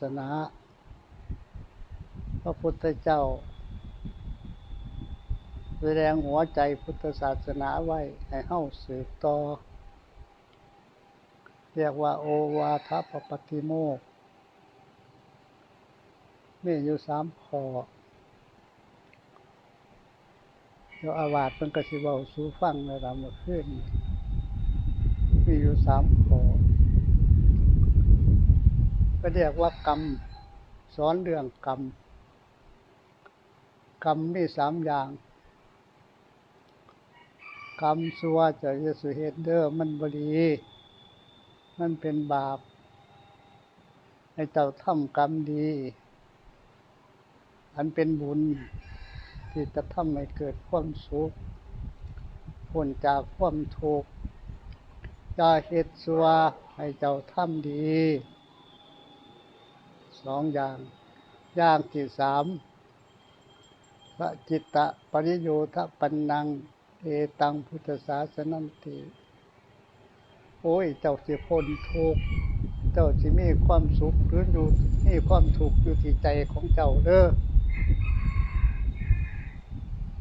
สนา พระพุทธเจ้า แสดงหัวใจพุทธศาสนาไว้ให้เฮ้าสืบต่อ เรียกว่าโอวาทปปติโมกมีอยู่สามข้อเดี๋ยวอาวาสเป็นกสิเบาสูฟังในรำเมื่อคืนมีอยู่สามข ก็เรียกว่ากรรม สอนเรื่องกรรม กรรมมีสามอย่าง กรรมสัวจะยสุเหตุเด้อมันบดีมันเป็นบาปให้เจ้าทำกรรมดี อันเป็นบุญ ที่จะทำให้เกิดความสุขพ้นจากความทุกข์อย่าเหตุสัวให้เจ้าทำดี สองอย่าง อย่างที่สามพระจิตตะปริโยทะปันนัง เอตังพุทธศาสนันติโอ้ย เจ้าสิพ้นทุกเจ้าสิมีความสุขหรืออยู่มีความทุกข์อยู่ที่ใจของเจ้าเด้อ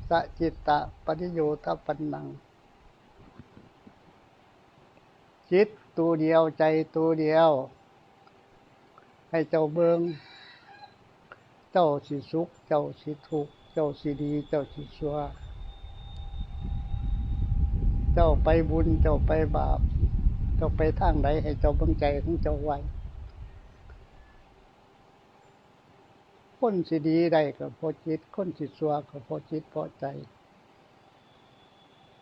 สะจิตตะปริโยทะปันนัง จิตตัวเดียวใจตัวเดียว ให้เจ้าเบิงเจ้าสิสุข เจ้าสิทุกเจ้าสิดี เจ้าสิชั่ว เจ้าไปบุญ เจ้าไปบาป เจ้าไปทางใดให้เจ้าเบิ่งใจของเจ้าไว้คนสิดีได้ก็พอจิต คนสิชั่วก็พอจิตพอใจ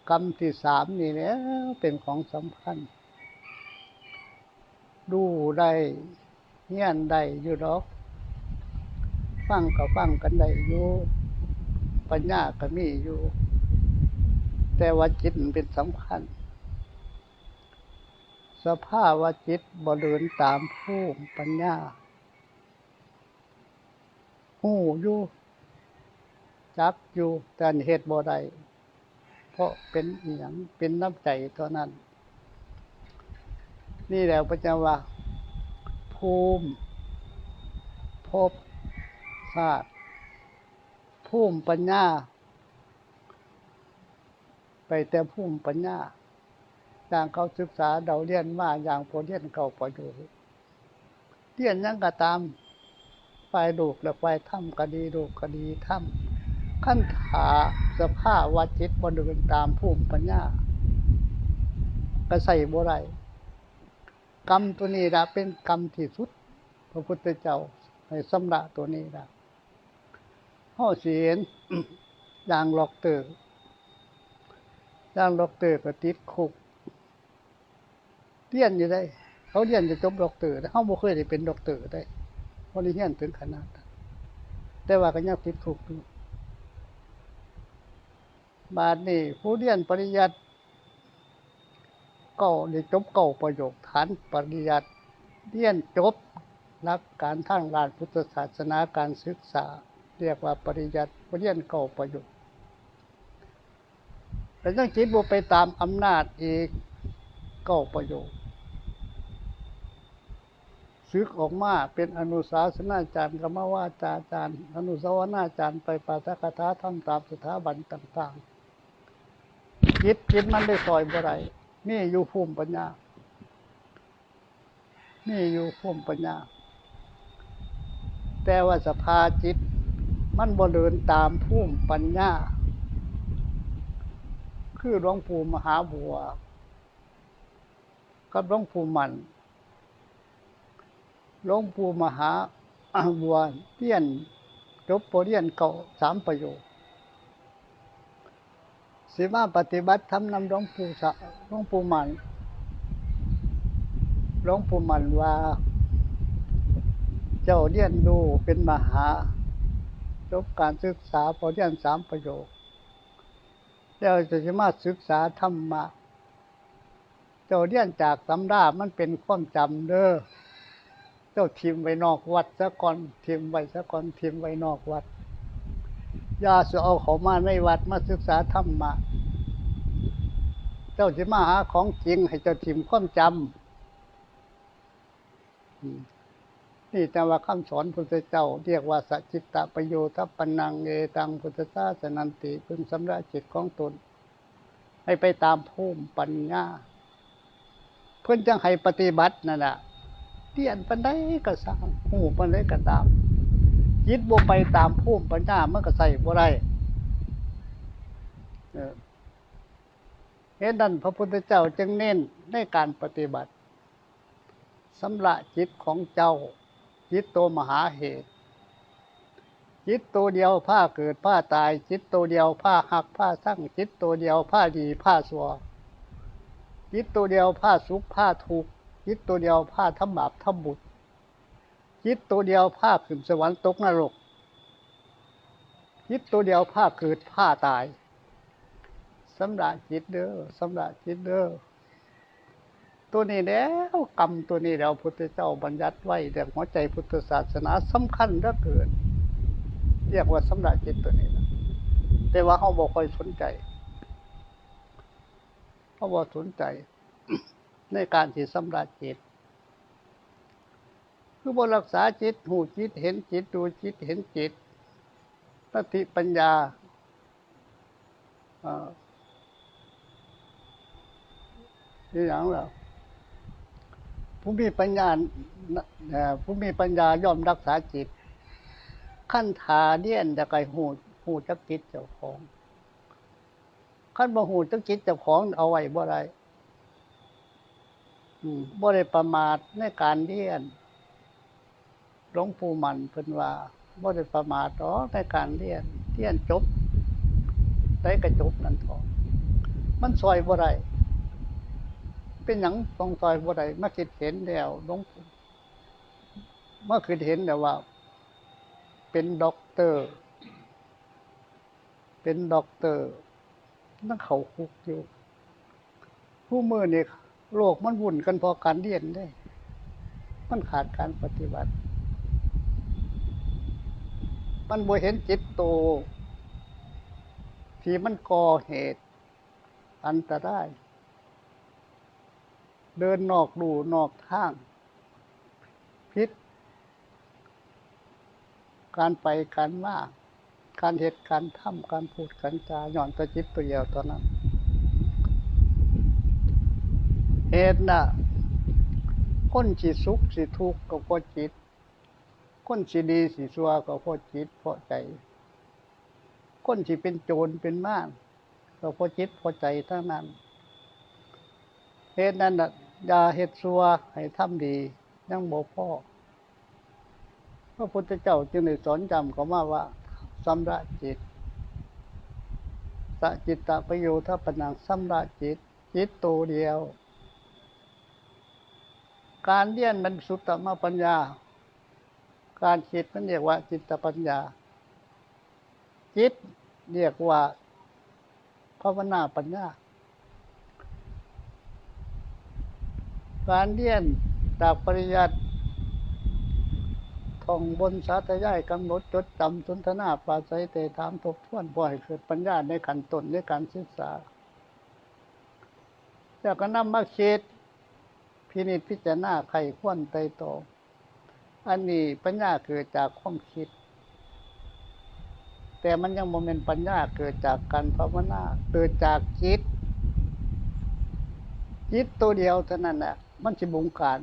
กรรมที่สามนี่แหละเป็นของสำคัญดูได้ เฮียนได้อยู่ดอก ฟังก็ฟังกันได้อยู่ปัญญาก็มีอยู่ แต่ว่าจิตเป็นสำคัญ สภาพว่าจิตบ่เดินตามผู้ปัญญาหูอยู่จักอยู่แต่เหตุบ่ได้เพราะเป็นเอียงเป็นน้ำใจเท่านั้น นี่แหละพระเจ้าว่า ภูมิภพศาสตร์ภูมิปัญญา ไปแต่ภูมิปัญญาอย่างเขาศึกษาเดาเรียนมาอย่างพอเรียนเก่าประโยชน์เรียนยังก็ตามฝ่ายลูกและฝ่ายถ้ำก็ดีลูกก็ดีถ้ำขั้นขาสภาพวัจิตบเดินตามภูมิปัญญา ก็ใส่บ่ไร กรรมตัวนี้นะเป็นกรรมที่สุด พระพุทธเจ้าให้สำระตัวนี้นะห่อเสียนอย่างล็อกเตอร์อย่างล็อกเตอร์ก็ติดคุกเรียนอยู่ได้ เขาเรียนจะจบด็อกเตอร์แต่เขาบ่เคยได้เป็นด็อกเตอร์ได้เพราะเรียนถึงขนาดแต่ว่าก็ยังติดคุกอยู่บาดนี้ผู้เรียนปริยัต เก่าได้จบเก่าประโยคฐานปริยัติเรียนจบนักการทางด้านพุทธศาสนาการศึกษา เรียกว่าปริยัติเรียนเก่าประโยคแต่ยังจิตบ่ไปตามอำนาจอีกเก่าประโยคซึกออกมาเป็นอนุสาสนาจารย์กรรมวาจาจารย์ อนุสาวนาจารย์ไปปาฐกถาทำตามสถาบันต่างๆจิตจิตมันได้ซอยบ่ไร นี่อยู่ภูมิปัญญา นี่อยู่ภูมิปัญญา แต่ว่าสภาจิต มันบ่เดินตามภูมิปัญญา คือหลวงปู่มหาบัว กับหลวงปู่มันหลวงปู่มหาบัวเรียนจบปรริญญาเก่าสามประโยค สิมาปฏิบัติทำนำหลวงปู่สะหลวงปู่มันหลวงปู่มันว่า เจ้าเรียนดูเป็นมหาจบการศึกษาปรริญญาสามประโยคแล้วจะสามารถศึกษาธรรมะเจ้าเรียนจากตำรามันเป็นความจำเด้อเจ้าทิมไว้นอกวัดซะก่อนทิมไว้ซะก่อนทิมไว้นอกวัด ยาจะเอาเขามาในวัดมาศึกษาธรรมะเจ้าจะมาหาของจริงให้เจ้าทิมความจำนี่แต่ว่าคำสอนพุทธเจ้า เรียกว่าสัจจิตตประโยชน์ปนังเอตังพุทธศาสนันติพึงสำระจิตของตน ให้ไปตามภูมิปัญญา เพื่อนจังให้ปฏิบัตินั่นแหละเตียนปันได้ก็สร้างหูปันได้ก็ตาม ยิดบ่ไปตามภูมิปัญญามันก็ใส่บ่ได้เห็นนั้นพระพุทธเจ้าจึงเน้นในการปฏิบัติสำละจิตของเจ้า จิตตัวมหาเหตุ จิตตัวเดียวผ้าเกิดผ้าตาย จิตตัวเดียวผ้าหักผ้าสั่งจิตตัวเดียวผ้าดีผ้าสัวจิตตัวเดียวผ้าสุขผ้าทุกจิตตัวเดียวผ้าทำบาปทำบุญ จิตตัวเดียวผ้าขึ้นสวรรค์ตกนรกจิตตัวเดียวผ้าเกิดผ้าตายสำระจิตเด้อสำระจิตเด้อตัวนี้แล้วกรรมตัวนี้เราพุทธเจ้าบัญญัติไว้แต่หัวใจพุทธศาสนาสำคัญเหลือเกินเรียกว่าสำระจิตตัวนี้นะแต่ว่าเขาบอกคอยสนใจเขาบอกสนใจ ในการที่สำระจิต คือบรักษาจิตหูจิตเห็นจิตดูจิตเห็นจิตสติปัญญาที่อย่างเราผู้มีปัญญาผู้มีปัญญาย่อมรักษาจิต ขั้นทาเดียนจะไกหูหูจักจิตเจ้าของ ขั้นบ่หูจักจิตเจ้าของเอาไว้บ่ได้บ่ได้ประมาทในการเดียน หลวงปู่มันเพิ่นว่าบ่ได้ประมาทหรอในการเรียนเรียนจบได้กระจบนั่นทองมันซอยบ่ได้เป็นหยังต้องซอยบ่ได้มาคิดเห็นแล้วหลวงเมื่อคิดเห็นแล้วว่า เป็นด็อกเตอร์ เป็นด็อกเตอร์นั่งเขาคุกอยู่ ผู้มือนี่โลกมันวุ่นกันพอการเรียนได้ มันขาดการปฏิบัติ มันบ่เห็นจิตโต ที่มันก่อเหตุ อันตราย เดินนอกดูนอกทาง พิษ การไปการมาการเหตุการทำการพูดการจาหย่อนตะจิตตัวเดียวตอนนั้น เหตุน่ะคนสิตสุขสิทุกข์ก็เพราะจิต คนสิดีสิสัวก็เพราะจิตเพราะใจ คนสิเป็นโจรเป็นม่าก็เพราะจิตเพราะใจทั้งนั้นเหตุนั้นอย่าเหตุสัวให้ทำดียังบ่พ่อพระพุทธเจ้าจึงได้สอนจำเขามาว่าสำระจิตสจิตตประโยชน์ปนังสำระจิต จิตตัวเดียว การเรียนมันสุตตมปัญญา การคิดมันเรียกว่า จิตปัญญา จิตเรียกว่าภาวนาปัญญา การเรียนจากปริยัติท่องบนสาธยายกำหนดจดจำสนทนาปราศัยเตถามทบทวนบ่อยเกิดปัญญาในขันต้นในการศึกษาแล้วก็นำมาคิดพินิจพิจารณาไขควนไตโตอั อันนี้ปัญญาเกิดจากความคิด แต่มันยังโมเมนต์ปัญญาเกิดจากการภาวนาเกิดจากจิต จิตตัวเดียวเท่านั้นแหละมันจะบงการ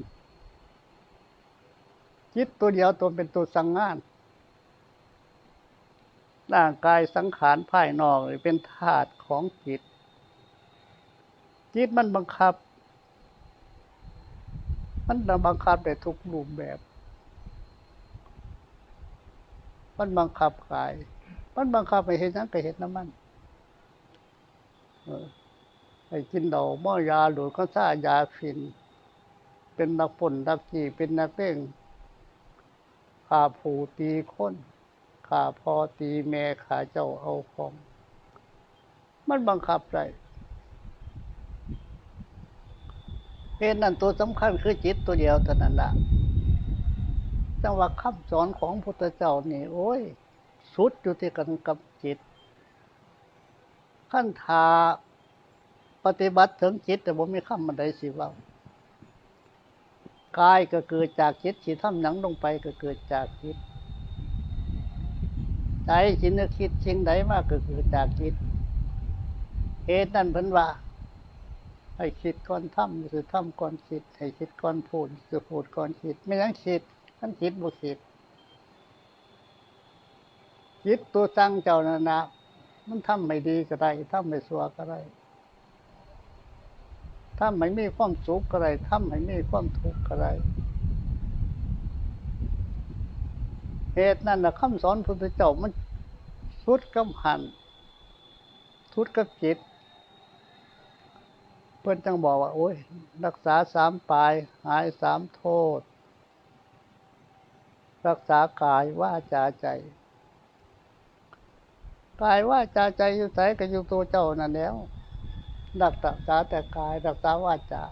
จิตตัวเดียวตัวเป็นตัวสังงานร่างกายสังขารภายนอกเป็นธาตุของจิต จิตมันบังคับ มันบังคับได้ทุกรูปแบบ มันบังคับขาย มันบังคับไปเห็นนั้นไปเห็นน้ำมันไอ้กินดอกม้อยาหลุดก็ซ่ายาฟิน เป็นนักผลนักจีเป็นนักเล่งขาผูตีคนขาพอตีแม่ขาเจ้าเอาของ มันบังคับได้เหตุนั้นตัวสำคัญคือจิตตัวเดียวเท่านั้นแหละ จังว่าคำสอนของพุทธเจ้านี่ โอ้ย สุดอยู่ที่กันกับจิต ขั้นทาปฏิบัติถึงจิต แต่ผมมีคำมันใดสิว่ากายก็เกิดจากจิตสิทำหนังลงไปก็เกิดจากจิตใจจินึกคิดสิ่งใดมากก็เกิดจากจิตเหตุนั้นเพิ่นว่าให้คิดก่อนทำคือทำก่อนคิด ให้คิดก่อนพูดคือพูดก่อนคิด ไม่ยังคิด ท่านคิดบ่คิดคิดตัวจังเจ้านานะมันทำไม่ดีก็ได้ทำไม่สัวก็ได้ทำไม่มีความสุขก็ได้ทำไม่มีความทุกข์ก็ได้เหตุนั้นนะคำสอนพุทธเจ้ามันสุดกับหัน ทุดกับจิต เพื่อนจังบอกว่า โอ้ย รักษาสามปลาย หายสามโทษ รักษากายว่าจาใจ กายว่าจาใจอยู่ใสก็อยู่ตัวเจ้านั่นแล้วรักษาแต่กายรักษาว่าจา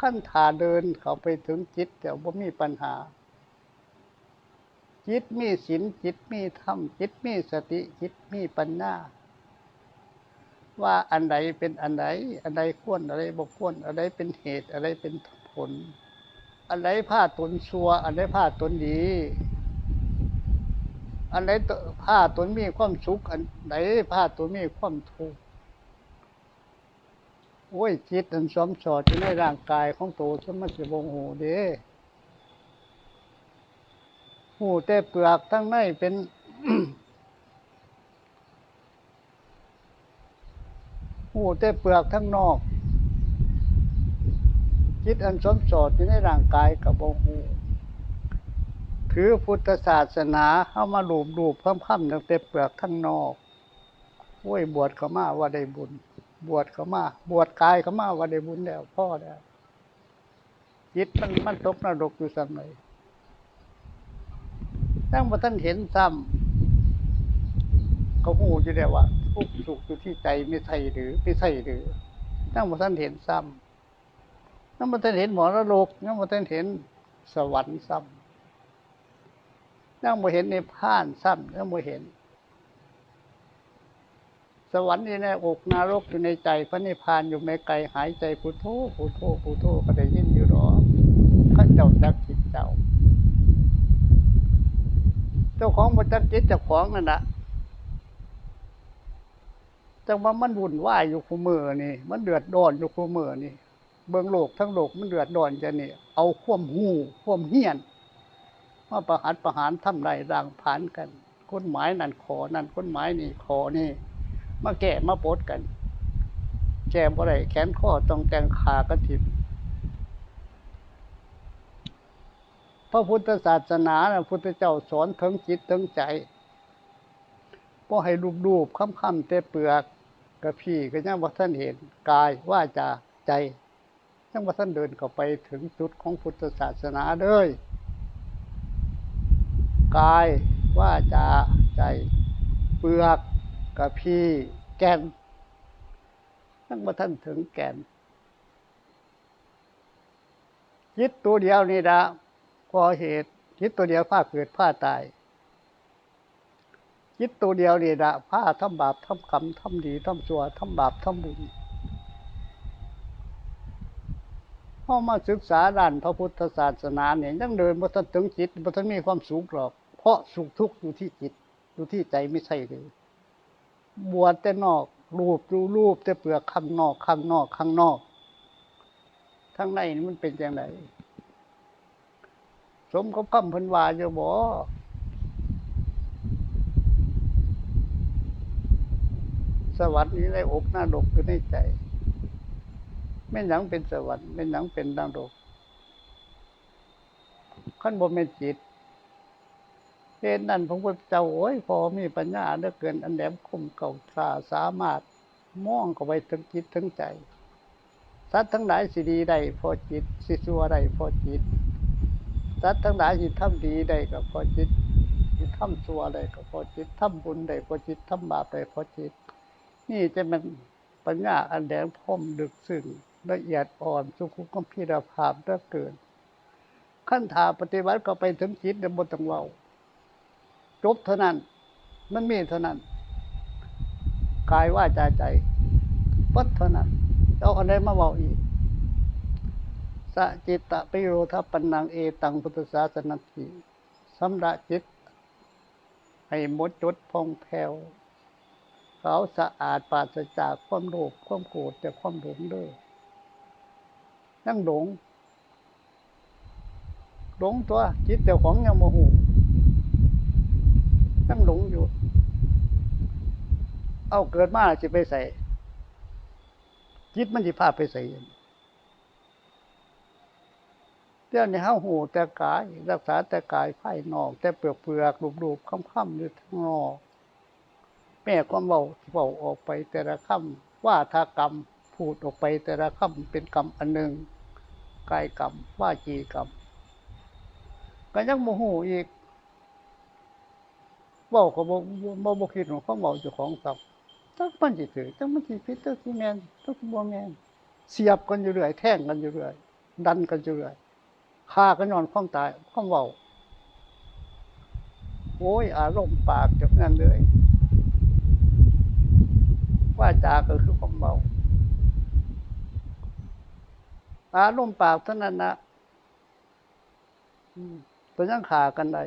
ขั้นถาเดินเขาไปถึงจิตแต่ว่ามีปัญหา จิตมีศีลจิตมีธรรมจิตมีสติจิตมีปัญญาว่าอันใดเป็นอันใดอันใดควรอะไรบกควรอะไรเป็นเหตุอะไรเป็นผล อันใดผ้าตนชัวอันใดผ้าตนดี อันใดผ้าตนมีความสุข อันใดผ้าตนมีความทุกข์โอ้ยจิตอันสมสอดอยู่ในร่างกายของตัวสมัสิบงหูเด้หูแต่เปลือกทั้งในเป็นหูแต่เปลือกทั้งนอกจิตอันสมสดอยู่ในร่างกายกับโบหู ถือพุทธศาสนาเข้ามาหลูบหลูบพั่ำๆตั้งแต่เปลือกทั้งนอกโอ้ยบวชเขามาว่าได้บุญ บวชเขามา บวชกายเขามาว่าได้บุญแล้วพ่อแล้วจิตมันมันตกนรกอยู่ซ้ำเลยตั้งมาท่านเห็นซ้ำเขาหูจะได้ว่าทุกสุขอยู่ที่ใจไม่ใช่หรือไม่ใช่หรือนั่งมาท่านเห็นซ้ำนั่งมาท่านเห็นหมอระโลกนั่งมาท่านเห็นสวรรค์ซ้ำ นั่งมาเห็นในพานซ้ำนั่งมาเห็น สวรรค์อยู่ในอกนรกอยู่ในใจ พระนิพพานอยู่ในไกลหายใจพุทโธพุทโธพุทโธก็ได้ยินอยู่หรอข้าเจ้าจักจิตเจ้า เจ้าของมาจักจิตเจ้าของนั่นแหละจังว่ามันวุ่นวายอยู่คู่มือนี่ มันเดือดร้อนอยู่คู่มือนี่ เบื้องโลกทั้งโลกมันเดือดร้อนจะนี่ เอาข่วมหูข่วมเฮียน มาประหารประหารทำไรร่างผ่านกันคนหมายนั่นขอนั่นคนหมายนี่ขอนี่ มาแก่มาปดกันแจมอะไรแขนข้อต้องแจงขากระถิบพระพุทธศาสนาพระพุทธเจ้าสอนถึงจิตถึงใจพอให้รูปๆค่ำๆเตเปลือกกับพี่ก็ยังว่าท่านเห็นกายว่าจะใจยังว่าท่านเดินเข้าไปถึงจุดของพุทธศาสนาเลย กายว่าจะใจเปลือกกับพี่แก่นยังว่าท่านถึงแก่นยิดตัวเดียวนี่นะพอเหตุยิดตัวเดียวผ้าเกิดผ้าตายคิดตัวเดียวนี่นะผ้าทำบาปทำกรรมทำดีทำชั่วทำบาปทำบุญพอมาศึกษาด้านพระพุทธศาสนาเนี่ยยังเดินมานถึงจิตมาถึงมีความสุขหรอก เพราะสุขทุกข์อยู่ที่จิต อยู่ที่ใจไม่ใช่เลยบวชแต่นอกรูปดูรูปแต่เปลือกข้างนอกข้างนอกข้างนอกข้างในมันเป็นอย่างไรสมกับคำพันวาจะบอกสวรรค์นี้ในอกหน้าดกอยู่ในใจไม่หนังเป็นสวรรค์ไม่หนังเป็นดางดกขั้นบนเป็นจิต เหตุนั้นพระพุทธเจ้าโอ้ยพอมีปัญญาเหลือเกินอันแหลมคมเก่าตาสามารถมองเข้าไปถึงจิตถึงใจสัตว์ทั้งหลายสิดีได้พอจิตสิสัวได้พอจิตสัตว์ทั้งหลายสิทำดีได้ก็พอจิตสิทำสัวได้ก็พอจิตทำบุญได้พอจิตทำบาปได้พอจิต นี่จะเป็นปัญญาอันแดงพมดึกซึ่งละเอียดอ่อนสุขุมพิรภาพได้เกินขั้นถาปฏิวัติก็ไปถึงจิตในบนตังเวา จบเท่านั้น มันมีเท่านั้นกายว่าใจใจปัดเท่านั้นเอาอะไรมาเบาอีกสะจิตตะปิโรธปันนังเอตังพุทธศาสนาทีสำระจิต ให้หมดจดพองแผ้วเขาสะอาดปราศจากความโลภความโกรธแต่ความหลงเด้อนั่งหลงหลงตัวจิตเจ้าของยังโมโห นั่งหลงอยู่ เอาเกิดมาจะไปใส่จิตมันจะพาไปใส่เดี๋ยวนี้เฮาหูแต่กาย รักษาแต่กายไผ่นอก แต่เปลือกเปลือกรูปๆค่ำๆอยู่ทั้งนอกแม่ความเบาเบาออกไปแต่ละคำว่าทากรรมพูดออกไปแต่ละคำเป็นกรรมอันหนึ่งกายกรรมว่าจีกรรมก็ยังโมโหอีก เบาก็บ่บ่บ่คิดของเขาเบาเจ้าของสับจักมันสิถือจักมันสิผิดจักสิแม่นจักสิบ่แม่นเสียบกันอยู่เรื่อยแท่งกันอยู่เรื่อยดันกันอยู่เรื่อยฆ่ากันนอนความตายความเบาโอ้ยอารมณ์ปากจากนั้นเลย ว่าจาก็คือความเบาอารมณ์ปากเท่านั้นนะตัวยังขากันได้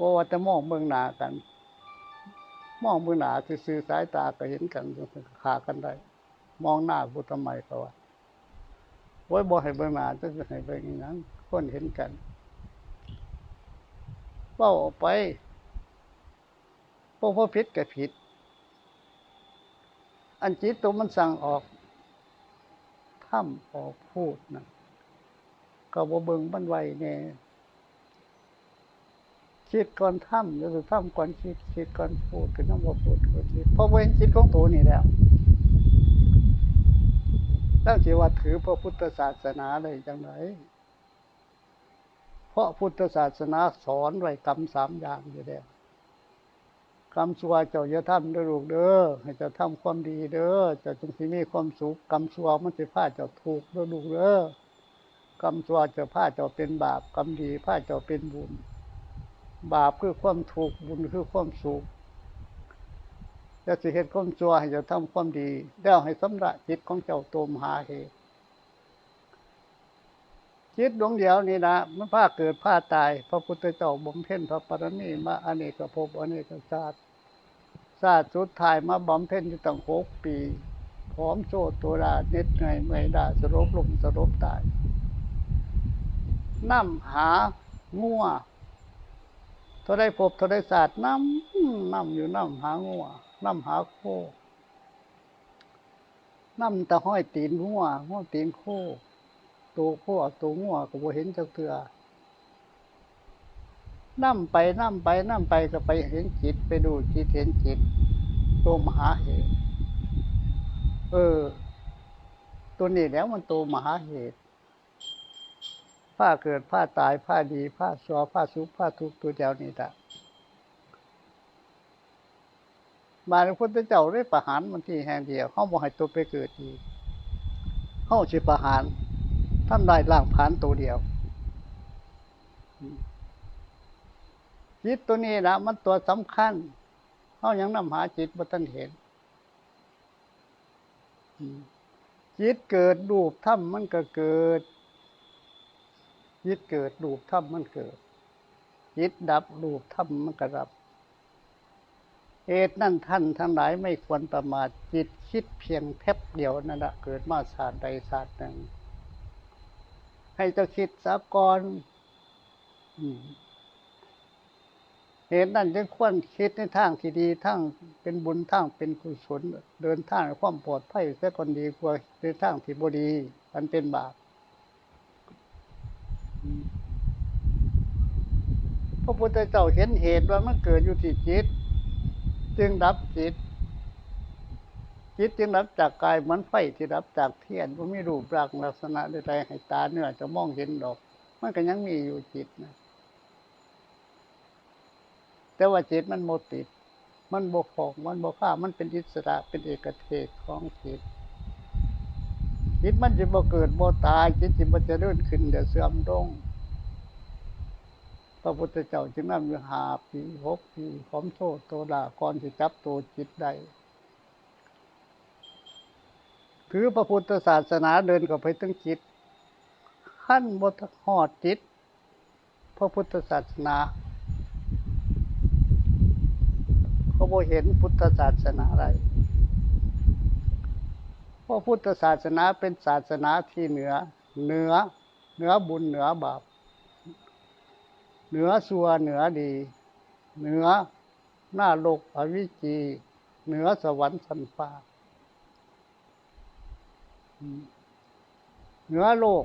เพราะว่าจะมองเมืองหนากันมองเมืองหนาคือสื่อสายตาก็เห็นกันขากันได้ มองหน้าบุตรใหม่ก็ว่าโอ้ยบ่ให้เบิ่น้าจะให้เบิ่งอย่างนั้นคนเห็นกันเป้าออกไปพวกพผิดกับผิด อันจิตตัวมันสั่งออกถ้ำออกพูดนะก็บ่เบิ่งมันไวแน่ คิดก่อนถ้ำหรือถ้ำก่อนคิดคิดก่อนพูดคือน้ำบ่พูดก่อนคิดเพราะเว้นจิตของตัวนี่แล้วตั้งใจว่าถือพระพุทธศาสนาได้จังไหนเพราะพุทธศาสนาสอนไว้กรรมสามอย่างอยู่แล้วกรรมชั่วเจ้าอย่าทำเด้อลูกเด้อให้เจ้าทำความดีเด้อเจ้าจงสิมีความสุขกรรมชั่วมันสิพาเจ้าถูกเด้อลูกเด้อกรรมชั่วจะพาเจ้าเป็นบาปกรรมดีพาเจ้าเป็นบุญ บาปคือความถูกบุญคือความสุขจะสิเหตุความชั่วให้จ้าทำความดี แล้วให้สำระจิตของเจ้าตัวมหาเหตุจิตดวงเดียวนี่นะมันพาเกิดพาตาย พระพุทธเจ้าบ่มเพ็ญพระปรมีมาอเนกภพอเนกชาติชาติสุดท้ายมาบำเพ็ญอยู่ตั้งหกปีพร้อมโจตัวดาเน็ดเหนื่อยเมื่อยดาสรบลงสรบตายน้ำหางัว เท่าได้พบเท่าได้ศาสตร์น้ำน้ำอยู่น้ำหางัวน้ำหาโคน้ำตะห้อยตีนงัวงัวตีนโคตัวโคตัวงัวก็บ่เห็นจักเถื่อนั่มไปนั่มไปนั่มไปก็ไปเห็นจิตไปดูจิตเห็นจิตตัวมหาเหตุ เออ ตัวนี้แล้วมันตัวมหาเหตุ ผ้าเกิดผ้าตายผ้าดีผ้าสัวผ้าสุขผ้าทุกตัวเดียวนี่แหละมาพระพุทธเจ้าได้ประหารมันที่แห่งเดียวเขาบอกให้ตัวไปเกิดอีกเขาชิประหารท่านได้ล่างผ่านตัวเดียวจิตตัวนี้นะมันตัวสำคัญเขายังนำหาจิตบ่ท่านเห็นจิตเกิดรูปถ้ำมันก็เกิด จิตเกิดรูปถ้ำมันเกิด จิตดับรูปถ้ำมันก็ดับเหตุนั่นท่านทั้งหลายไม่ควรประมาทจิตคิดเพียงแทบเดียวนั่นแหะเกิดมาศาสตร์ใดศาสตร์หนึ่ง ให้เจ้าคิดสะกอนเหตุนั้นจึงควรคิดในทางที่ดีทั้งเป็นบุญทางเป็นกุศลเดินทางความปลอดภัยเสียคนดีกว่าในทางที่บดีมันเป็นบาป พระพุทธเจ้าเห็นเหตุว่ามันเกิดอยู่ที่จิต จึงดับจิต จิตจึงดับจากกายเหมือนไฟที่ดับจากเทียนว่ามีรูปร่างลักษณะใดๆให้ตาเนื้อจะมองเห็นดอก มันก็ยังมีอยู่จิตนะแต่ว่าจิตมันโมติด มันบกพองมันบกข้ามันเป็นอิสระเป็นเอกเทศของจิต จิตมันจะบ่เกิดบ่ตาย จิตจิตมันจะเลื่อนขึ้นเดี๋ยวเสื่อมลงพระพุทธเจ้าจึงนั่งอยู่หาปีหกปีพร้อมโทษโตดาก่อนที่จับตัวจิตได้ถือพระพุทธศาสนาเดินกับไปถึงจิตขั้นบทหอดจิต พระพุทธศาสนาเขาบ่เห็นพุทธศาสนาอะไร ราะพุทธศาสนาเป็นศาสนาที่เหนือ เหนือ เหนือบุญเหนือบาป เหนือสัวเหนือดี เหนือหน้าโลกอวิจี เหนือสวรรค์สันฟ้า เหนือโลก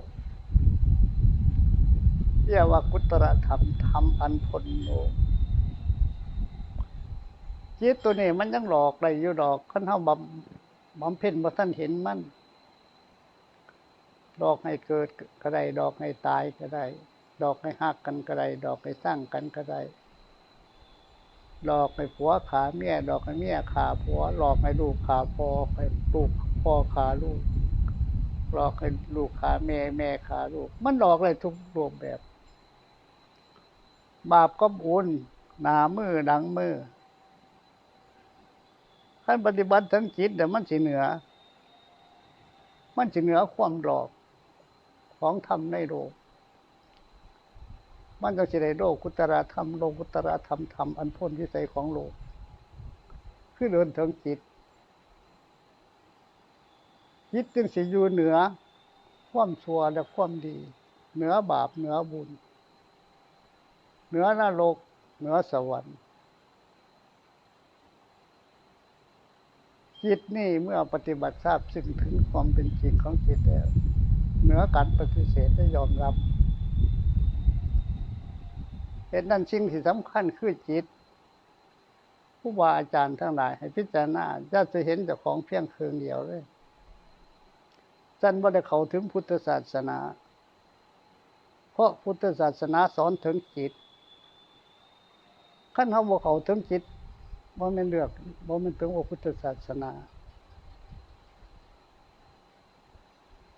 เรียกว่ากุตรธรรมธรรมอันพ้นโลกจิตตัวนี้มันยังหลอกอะไรอยู่ดอกขั้นเท่าบำ บำเพ็ญบ่ท่านเห็นมันดอกให้เกิดก็ได้ดอกให้ตายก็ได้ ดอกให้หักกันก็ได้ดอกให้สร้างกันก็ได้หลอกให้ผัวขาเมียดอกให้เมียขาผัวหลอกให้ลูกขาพ่อให้ลูกพ่อขาลูกหลอกให้ลูกขาแม่แม่ขาลูก มันหลอกอะไรทุกรูปแบบ บาปก็บุญหนามือดังมือ ขั้นปฏิบัติทั้งจิตเดี๋ยวมันสิเหนือ มันสิเหนือความหลอกของธรรมในโลก มันจะสิได้โลกุตระธรรมโลกุตระธรรมธรรมอันพ้นวิสัยของโลก คือเดินถึงจิต จิตจึงสิอยู่เหนือ ความชั่วและความดี เหนือบาปเหนือบุญ เหนือนรกเหนือสวรรค์ จิตนี่เมื่อปฏิบัติทราบซึ่งถึงความเป็นจริงของจิตแล้วเหนือการปฏิเสธได้ยอมรับเหตุนั้นสิ่งที่สำคัญคือจิต ผู้บาอาจารย์ทั้งหลาย ให้พิจารณาจะจะเห็นแต่ของเพียงเคืองเดียวเลยจันว่าได้เขาถึงพุทธศาสนา เพราะพุทธศาสนาสอนถึงจิตขั้นเขาบอกเขาถึงจิต ว่าไม่เลือกว่ามันถึงว่าพุทธศาสนา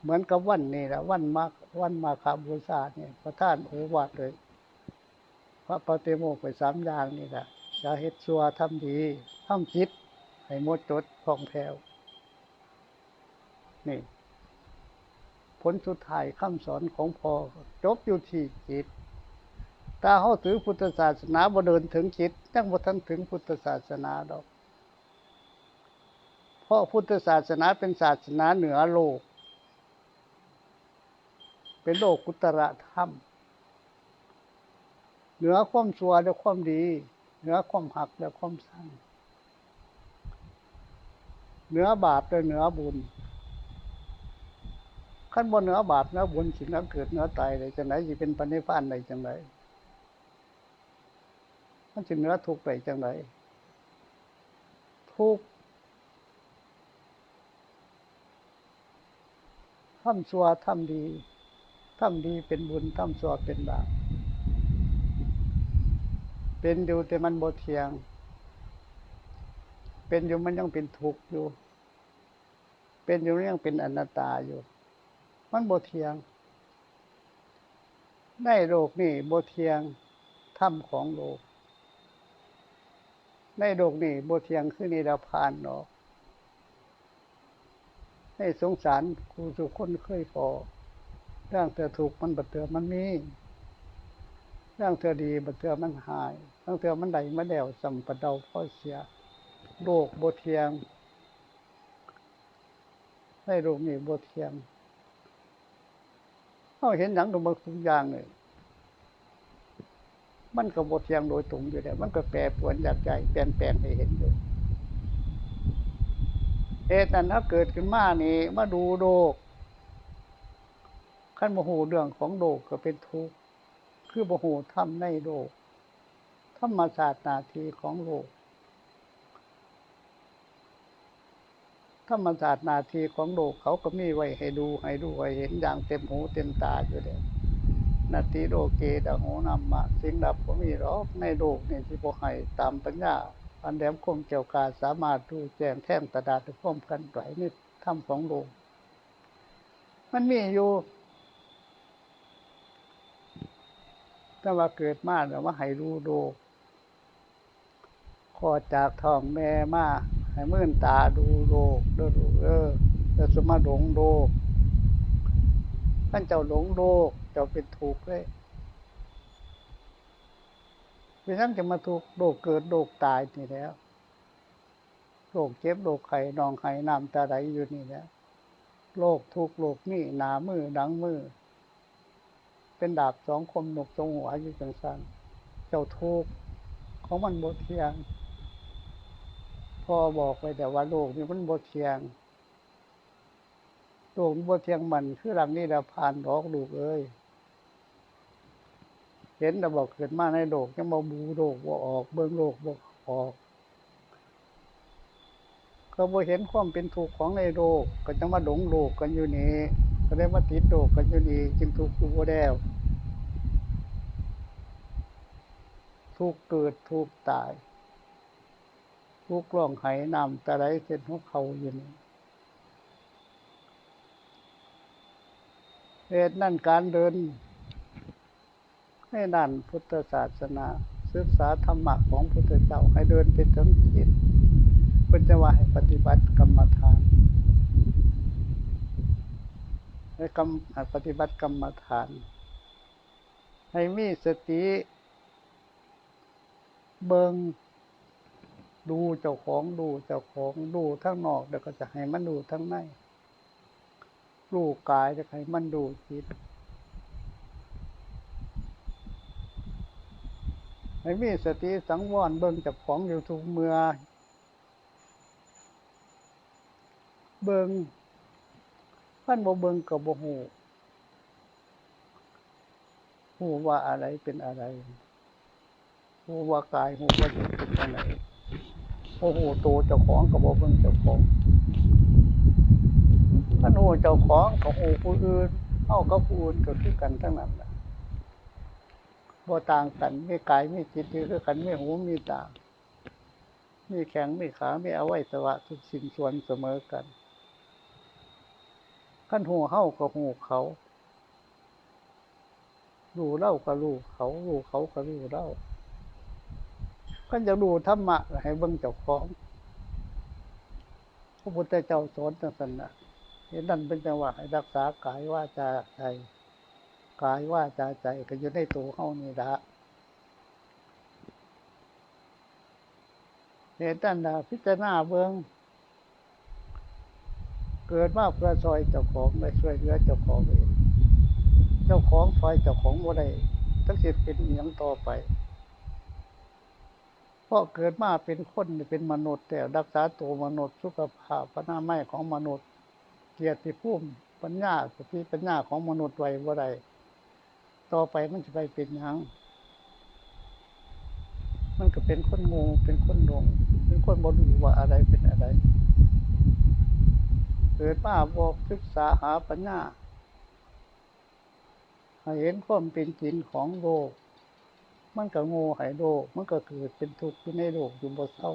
เหมือนกับวันนี้แหละวันมาวันมาคาบูชาเนี่ยพระท่านโอวาทเลย พระปฏิโมกไปสามอย่างนี่แหละจะเฮ็ดชัวทำดีทำจิต ให้หมดจดคล่องแคล่วนี่ ผลสุดท้ายคำสอนของพอจบอยู่ที่จิต ตาเขาถือพุทธศาสนาบ่เดินถึงจิตยังบ่ทันถึงพุทธศาสนาดอก เพราะพุทธศาสนาเป็นศาสนาเหนือโลก เป็นโลกกุตระธรรม เหนือความชั่วและความดี เหนือความหักและความสร้างเหนือบาปและเหนือบุญขั้นบนเหนือบาปเหนือบุญสิ่งนั้นเกิดเหนือตายเลยจังไหนจะเป็นปณิพานใดจังไร มันจะเหนือทุกไปจังไรทุกทำชั่วทำดีทำดีเป็นบุญทำชั่วเป็นบาปเป็นอยู่แต่มันบ่เทียง เป็นอยู่มันยังเป็นทุกข์อยู่ เป็นอยู่ยังเป็นอนัตตาอยู่ มันบ่เทียงในโลกนี่บ่เทียงธรรมของโลก ในโลกนี่บ่เทียงคือนิรพานเนาะให้สงสารครูสุคนเคยพอเรื่องเธอถูกมันบัดเตือมันมีเรื่องเธอดีบัดเตือมันหายตั้งแต่มันไหลมาแล้วสัมปเดาพ่อเสีย โลกโบเทียงให้โลกนี้โบเทียงเขาเห็นหนังตรงบางทุกอย่างเลย มันก็บทเทียงโดยตรงอยู่แล้วมันก็แปรปวนจากใจเปลี่ยนแปลงให้เห็นอยู่เอตันถ้าเกิดขึ้นมานี่มาดูโลกขั้นโมโหเรื่องของโลกก็เป็นทุกข์คือโมโหทำในโลกธรรมศาสตร์นาทีของโลกธรรมศาสตร์นาทีของโลกเขาก็มีไว้ให้ดูให้ดูให้เห็นอย่างเต็มหูเต็มตาอยู่เลย นาทีโลเกดะโหนำมาสิ่งดับก็มีรอกในโลกนี่ที่พวกให้ตามปัญญาอันแหลมคมเกี่ยวกาสามารถดูแจ้งแท่งตะดาตะพ้อมกันไหวนี่ธรรมของโลกมันมีอยู่ถ้าว่าเกิดมาแล้วว่าให้รู้โลกคอจากท้องแม่มาให้มื่นตาดูโลกเด้อดูเออจะสมาดงโลกท่านเจ้าหลงโลก จ้าเป็นทุกเลยเป็นนั่งจะมาทุกโลกเกิดโลกตายนี่แล้วโรคเจ็บโรคไข้นองไข้น้ำตาไหลอยู่นี่แล้วโรคทุกโรคนี่หนามือหนังมือ เป็นดาบสองคมหนกตรงหัวอยู่จังสันเจ้าทุกของมันบทเทียงพ่อบอกไปแต่ว่าโลกนี้มันบทเทียงโลกบทเทียงมันคือหลังนี้เราผ่านดอกลูกเอ้ย เห็นเราบอกเกิดมาในโลกยังมาบูโลกบ่ออก เบิ้งโลกบ่ออก ก็บ่เห็นความเป็นทุกของในโลกก็จะมาหลงโลกกันอยู่นี่ก็ได้มาติดโลกกันอยู่นี่จึงทุกอยู่บ่แล้วทุกเกิดทุกตาย ทุกร้องไห้นำแต่ไรเส้นของเขาอยู่นี่เหตุนั่นการเดิน ให้ดันพุทธศาสนา ศึกษาธรรมะของพุทธเจ้าให้เดินไปถึงจิตพุทธว่าให้ปฏิบัติกรรมฐานให้กรรมปฏิบัติกรรมฐาน ให้มีสติเบิงดูเจ้าของดูเจ้าของดูทั้งนอกเดี๋ยวก็จะให้มันดูทั้งในดูกายจะให้มันดูจิต ให้มีสติสังวรเบิ่งจ้าของอยู่ทุกเมื่อ เบิงท่านบ่เบิงกับบ่หูหูว่าอะไรเป็นอะไรหูว่ากายหูว่าจิตเป็นอะไรโอ้โหตัวเจ้าของกับบ่เบิงเจ้าของท่านหูเจ้าของกับหูผู้อื่นเอากับผู้อื่นก็คือกันทั้งนั้นแหละ บ่ต่างกันไมีกายไมีจิตคือกันไมีหูมีตามีแข็งมีขามีอวัยวะทุกสิ่งส่วนเสมอกันขั้นหูเฮ้าก็หูเขาดูเล่าก็รู้เขารู้เขาก็รู้เล่าขั้นจะดูธรรมะให้เบิ่งเจ้าของพระพุทธเจ้าสอนจังสันนะเห็นนั่นเป็นจังหวะให้รักษากายว่าจาใจ กายว่าจาใจก็อยู่ในตัวเฮานี่ละเห็นนั่นนะพิจารณาเบิงเกิดมาเพื่อซอยเจ้าของไม่ช่วยเหลือเจ้าของเองเจ้าของซอยเจ้าของบ่ได้ตั้งสิเป็นอย่างต่อไปเพราะเกิดมาเป็นคนเป็นมนุษย์ แต่รักษาตัวมนุษย์สุขภาพพนาไม่ของมนุษย์ เกียรติภูมิปัญญาสติปัญญาของมนุษย์ไว้บ่ได้ ต่อไปมันจะไปเป็นยังมันก็เป็นคนงูเป็นคนหลงเป็นคนบ่รู้ว่าอะไรเป็นอะไร เกิดมาบอกศึกษาหาปัญญาห้เห็นความเป็นจริงของโลก มันก็ง่หายโลก มันก็เกิดเป็นทุกข์อยู่ในโลกอยู่บนเศร้า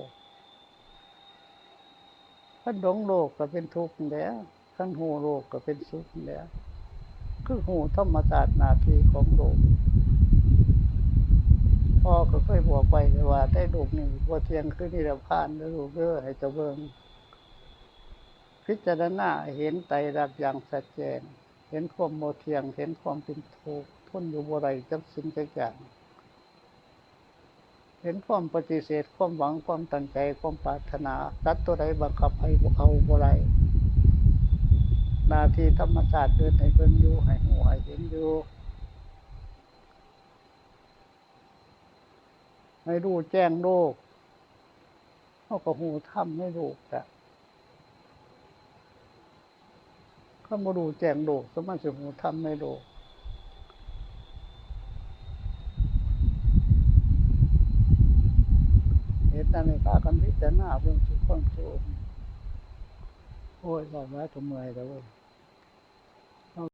ขั้นหลงโลกก็เป็นทุกข์แล้วขั้นหูโลกก็เป็นสุขแล้ว คือหูธรรมศาสตร์นาทีของโลกพ่อก็เคยบอกไปว่าได้โลกนี่ว่าเทียงคือนิรพานแล้วลูกเด้อให้เจ้าเบิงพิจารณาเห็นไตรลักษณ์อย่างชัดเจน เห็นความโมเทียง เห็นความเป็นทุกข์ทุนอยู่บ่ไรจักสิ่งจักอย่าง เห็นความปฏิเสธ ความหวังความตั้งใจ ความปรารถนาตัดตัวใดบังคับให้เอาบ่ไร นาที่ธรรมชาติเดินให้เบิ่งอยู่ให้หูให้เห็นอยู่ให้รู้แจ้งโลกเขาก็หูทำให้ลูกแต่ข้ามาดูแจงโลกสมัติหูทำในโลกเหตุนั้นในตากันพิจารณาเบื้องสุขความโจมโอ้ยบอกว่าทำไมแล้วเว้ย